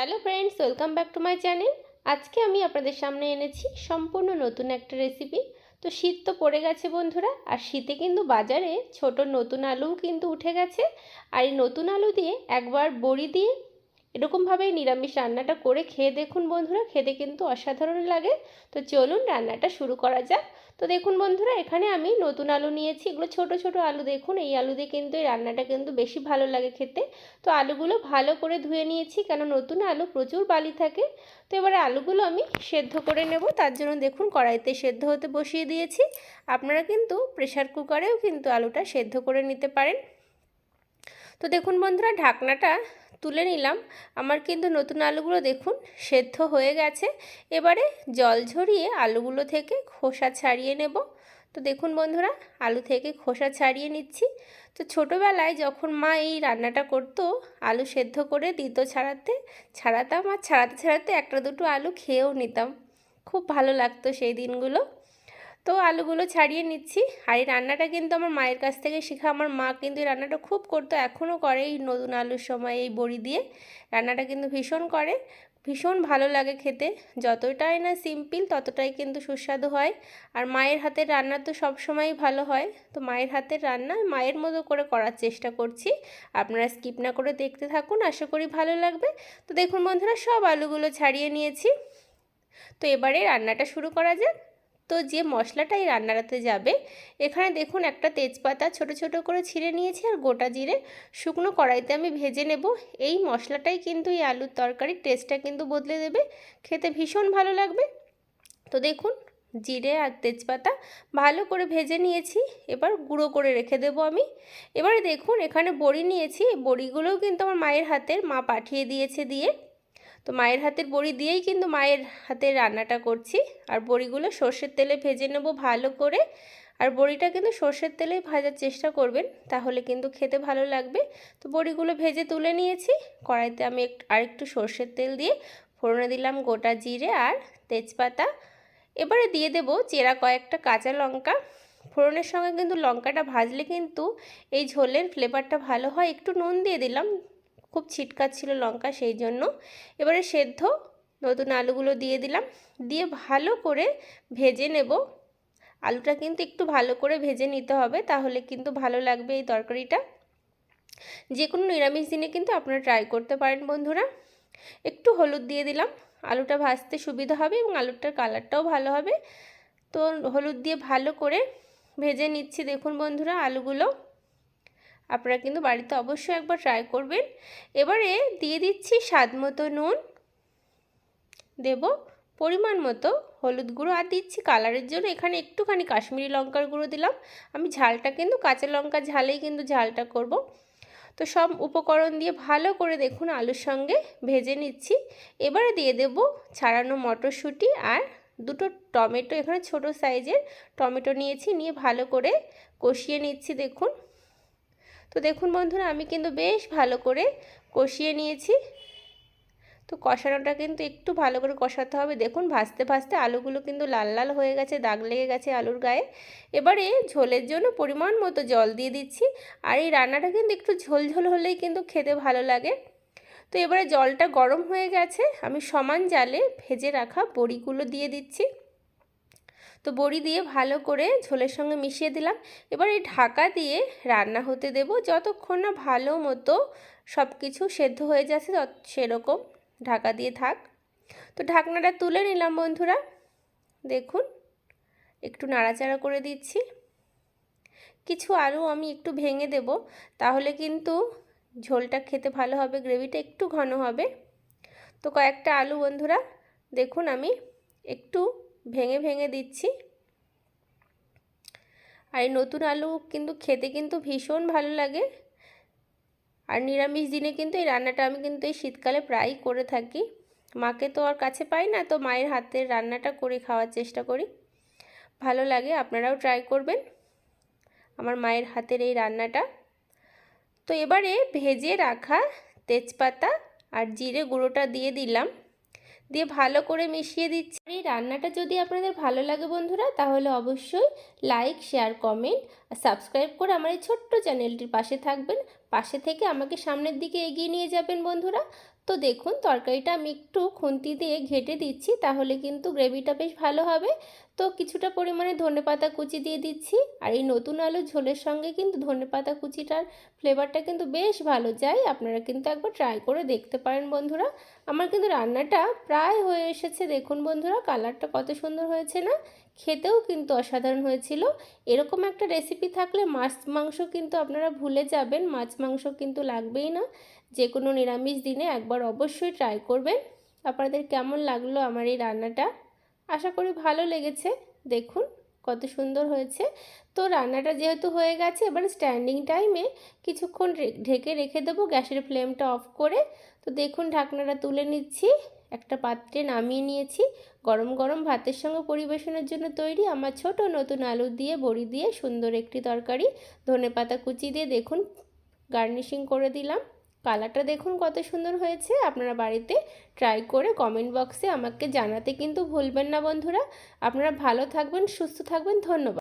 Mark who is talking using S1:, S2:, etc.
S1: Hello friends, welcome back to my channel. আজকে আমি আপনাদের সামনে এনেছি সম্পূর্ণ নতুন একটা রেসিপি। তো শীত তো পড়ে গেছে বন্ধুরা, আর শীতে কিন্তু বাজারে ছোট নতুন আলুও কিন্তু উঠে গেছে। আর এই নতুন আলু দিয়ে একবার বড়ি দিয়ে এরকমভাবেই নিরামিষ রান্নাটা করে খেয়ে দেখুন বন্ধুরা, খেতে কিন্তু অসাধারণ লাগে। তো চলুন রান্নাটা শুরু করা যাক। তো দেখুন বন্ধুরা, এখানে আমি নতুন আলু নিয়েছি। এগুলো ছোট ছোট আলু দেখুন, এই আলু দিয়ে কিন্তু এই রান্নাটা কিন্তু বেশি ভালো লাগে খেতে। তো আলুগুলো ভালো করে ধুয়ে নিয়েছি, কেন নতুন আলু প্রচুর বালি থাকে। তো এবারে আলুগুলো আমি সেদ্ধ করে নেব। তার জন্য দেখুন কড়াইতে সেদ্ধ হতে বসিয়ে দিয়েছি। আপনারা কিন্তু প্রেশার কুকারেও কিন্তু আলুটা সেদ্ধ করে নিতে পারেন। তো দেখুন বন্ধুরা, ঢাকনাটা তুলে নিলাম। আমার কিন্তু নতুন আলুগুলো দেখুন, সেদ্ধ হয়ে গেছে। এবারে জল ঝরিয়ে আলুগুলো থেকে খোসা ছাড়িয়ে নেব। তো দেখুন বন্ধুরা, আলু থেকে খোসা ছাড়িয়ে নিচ্ছি। তো ছোটোবেলায় যখন মা এই রান্নাটা করতো, আলু সেদ্ধ করে দিত ছাড়াতে, ছাড়াতাম আর ছাড়াতে ছাড়াতে একটা দুটো আলু খেয়েও নিতাম। খুব ভালো লাগতো সেই দিনগুলো। তো আলুগুলো ছাড়িয়ে নিচ্ছি। আর এই রান্নাটা কিন্তু আমার মায়ের কাছ থেকে শেখা। আমার মা কিন্তু এই রান্নাটা খুব করতো, এখনও করে এই নতুন আলুর সময় এই বড়ি দিয়ে। রান্নাটা কিন্তু ভীষণ করে, ভীষণ ভালো লাগে খেতে। যতটাই না সিম্পল, ততটাই কিন্তু সুস্বাদু হয়। আর মায়ের হাতের রান্না তো সবসময়ই ভালো হয়। তো মায়ের হাতের রান্না মায়ের মতো করে করার চেষ্টা করছি। আপনারা স্কিপ না করে দেখতে থাকুন, আশা করি ভালো লাগবে। তো দেখুন বন্ধুরা, সব আলুগুলো ছাড়িয়ে নিয়েছি। তো এবারে রান্নাটা শুরু করা যাক। তো যে মশলাটা এই রান্নাটাতে যাবে, এখানে দেখুন একটা তেজপাতা ছোট ছোট করে ছিঁড়ে নিয়েছি আর গোটা জিরে শুকনো কড়াইতে আমি ভেজে নেব। এই মশলাটাই কিন্তু এই আলুর তরকারির টেস্টটা কিন্তু বদলে দেবে। খেতে ভীষণ ভালো লাগবে। তো দেখুন, জিরে আর তেজপাতা ভালো করে ভেজে নিয়েছি, এবার গুঁড়ো করে রেখে দেব আমি। এবারে দেখুন, এখানে বড়ি নিয়েছি বড়িগুলোও কিন্তু আমার মায়ের হাতের, মা পাঠিয়ে দিয়েছে দিয়ে। তো মায়ের হাতের বড়ি দিয়েই কিন্তু মায়ের হাতের রান্নাটা করছি। আর বড়িগুলো সর্ষের তেলে ভেজে নেব ভালো করে। আর বড়িটা কিন্তু সর্ষের তেলেই ভাজার চেষ্টা করবেন, তাহলে কিন্তু খেতে ভালো লাগবে। তো বড়িগুলো ভেজে তুলে নিয়েছি। কড়াইতে আমি আরেকটু সর্ষের তেল দিয়ে ফোড়নে দিলাম গোটা জিরে আর তেজপাতা। এবারে দিয়ে দেব চেরা কয়েকটা কাঁচা লঙ্কা। ফোড়নের সঙ্গে কিন্তু লঙ্কাটা ভাজলে কিন্তু এই ঝোলের ফ্লেভারটা ভালো হয়। একটু নুন দিয়ে দিলাম। খুব ছিল লঙ্কা, সেই জন্য। এবারে সেদ্ধ, নতুন আলুগুলো দিয়ে দিলাম। দিয়ে ভালো করে ভেজে নেব। আলুটা কিন্তু একটু ভালো করে ভেজে নিতে হবে, তাহলে কিন্তু ভালো লাগবে এই তরকারিটা। যে কোনো নিরামিষ দিনে কিন্তু আপনারা ট্রাই করতে পারেন, বন্ধুরা। একটু হলুদ দিয়ে দিলাম। আলুটা ভাজতে সুবিধা হবে এবং আলুটার কালারটাও ভালো হবে। তো হলুদ দিয়ে ভালো করে ভেজে নিচ্ছি, দেখুন বন্ধুরা আলুগুলো। আপনারা কিন্তু বাড়িতে অবশ্যই একবার ট্রাই করবেন। এবারে দিয়ে দিচ্ছি স্বাদ মতো নুন। দেব পরিমাণ মতো হলুদ গুঁড়ো আর দিচ্ছি কালারের জন্য। এখানে একটুখানি কাশ্মীরি লঙ্কার গুঁড়ো দিলাম। আমি ঝালটা কিন্তু কাঁচা লঙ্কা ঝালেই কিন্তু ঝালটা করব। তো সব উপকরণ দিয়ে ভালো করে দেখুন আলুর সঙ্গে ভেজে নিচ্ছি। এবারে দিয়ে দেব ছাড়ানো মটরশুঁটি আর দুটো টমেটো। এখানে ছোট সাইজের টমেটো নিয়েছি। নিয়ে ভালো করে কষিয়ে নিচ্ছি দেখুন। তো দেখুন বন্ধুরা, আমি কিন্তু বেশ ভালো করে কষিয়ে নিয়েছি। তো কষানোটা কিন্তু একটু ভালো করে কষাতে হবে। দেখুন, ভাজতে ভাজতে আলুগুলো কিন্তু লাল লাল হয়ে গেছে, দাগ লেগে গেছে আলুর গায়ে। এবারে ঝোলের জন্য পরিমাণ মতো জল দিয়ে দিচ্ছি। আর এই রান্নাটা কিন্তু একটু ঝোল ঝোল হলেই কিন্তু খেতে ভালো লাগে। তো এবারে জলটা গরম হয়ে গেছে। আমি সমান জালে ভেজে রাখা বড়িগুলো দিয়ে দিচ্ছি। তো বড়ি দিয়ে ভালো করে ঝোলের সঙ্গে মিশিয়ে দিলাম। এবার এই ঢাকা দিয়ে রান্না হতে দেব। যতক্ষণ না ভালো মতো সব কিছু সেদ্ধ হয়ে যাচ্ছে সেরকম ঢাকা দিয়ে থাক। তো ঢাকনাটা তুলে নিলাম বন্ধুরা। দেখুন, একটু নাড়াচাড়া করে দিচ্ছি। কিছু আলু আমি একটু ভেঙে দেব, তাহলে কিন্তু ঝোলটা খেতে ভালো হবে, গ্রেভিটা একটু ঘন হবে। তো কয়েকটা আলু বন্ধুরা, দেখুন আমি একটু ভেঙে ভেঙে দিচ্ছি। আর এই নতুন আলু কিন্তু খেতে কিন্তু ভীষণ ভালো লাগে। আর নিরামিষ দিনে কিন্তু এই রান্নাটা আমি কিন্তু এই শীতকালে প্রায়ই করে থাকি। মাকে তো আর কাছে পাই না, তো মায়ের হাতের রান্নাটা করে খাওয়ার চেষ্টা করি। ভালো লাগে, আপনারাও ট্রাই করবেন আমার মায়ের হাতের এই রান্নাটা। তো এবারে ভেজে রাখা তেজপাতা আর জিরে গুঁড়োটা দিয়ে দিলাম। দিয়ে ভালো করে মিশিয়ে দিচ্ছি। এই রান্নাটা যদি আপনাদের ভালো লাগে বন্ধুরা, তাহলে অবশ্যই লাইক শেয়ার কমেন্ট আর সাবস্ক্রাইব করে আমার এই ছোট্ট চ্যানেলটির পাশে থাকবেন। পাশে থেকে আমাকে সামনের দিকে এগিয়ে নিয়ে যাবেন বন্ধুরা। তো দেখুন, তরকারিটা আমি একটু খুন্তি দিয়ে ঘেটে দিচ্ছি, তাহলে কিন্তু গ্রেভিটা বেশ ভালো হবে। তো কিছুটা পরিমাণে ধনে পাতা কুচি দিয়ে দিচ্ছি, আর এই নতুন আলুর ঝোলের সঙ্গে কিন্তু ধনে পাতা কুচিটার ফ্লেভারটা কিন্তু বেশ ভালো যায়। আপনারা কিন্তু একবার ট্রাই করে দেখতে পারেন বন্ধুরা। আমার কিন্তু রান্নাটা প্রায় হয়ে এসেছে। দেখুন বন্ধুরা কালারটা কত সুন্দর হয়েছে না? খেতেও কিন্তু অসাধারণ হয়েছিল। এরকম একটা রেসিপি থাকলে মাছ মাংস কিন্তু আপনারা ভুলে যাবেন, মাছ মাংস কিন্তু লাগবেই না। যে কোনো নিরামিষ দিনে একবার অবশ্যই ট্রাই করবেন। আপনাদের কেমন লাগল আমার এই রান্নাটা? আশা করি ভালো লেগেছে। দেখুন কত সুন্দর হয়েছে। তো রান্নাটা যেহেতু হয়ে গেছে, এবার স্ট্যান্ডিং টাইমে কিছুক্ষণ ঢেকে রেখে দেবো গ্যাসের ফ্লেমটা অফ করে। তো দেখুন ঢাকনাটা তুলে নিচ্ছি। একটা পাত্রে নামিয়ে নিয়েছি। গরম গরম ভাতের সঙ্গে পরিবেশনের জন্য তৈরি আমার ছোট নতুন আলু দিয়ে, বড়ি দিয়ে সুন্দর একটি তরকারি। ধনে পাতা কুচি দিয়ে দেখুন গার্নিশিং করে দিলাম। কালারটা দেখুন কত সুন্দর হয়েছে। আপনারা বাড়িতে ট্রাই করে কমেন্ট বক্সে আমাকে জানাতে কিন্তু ভুলবেন না বন্ধুরা। আপনারা ভালো থাকবেন, সুস্থ থাকবেন, ধন্যবাদ।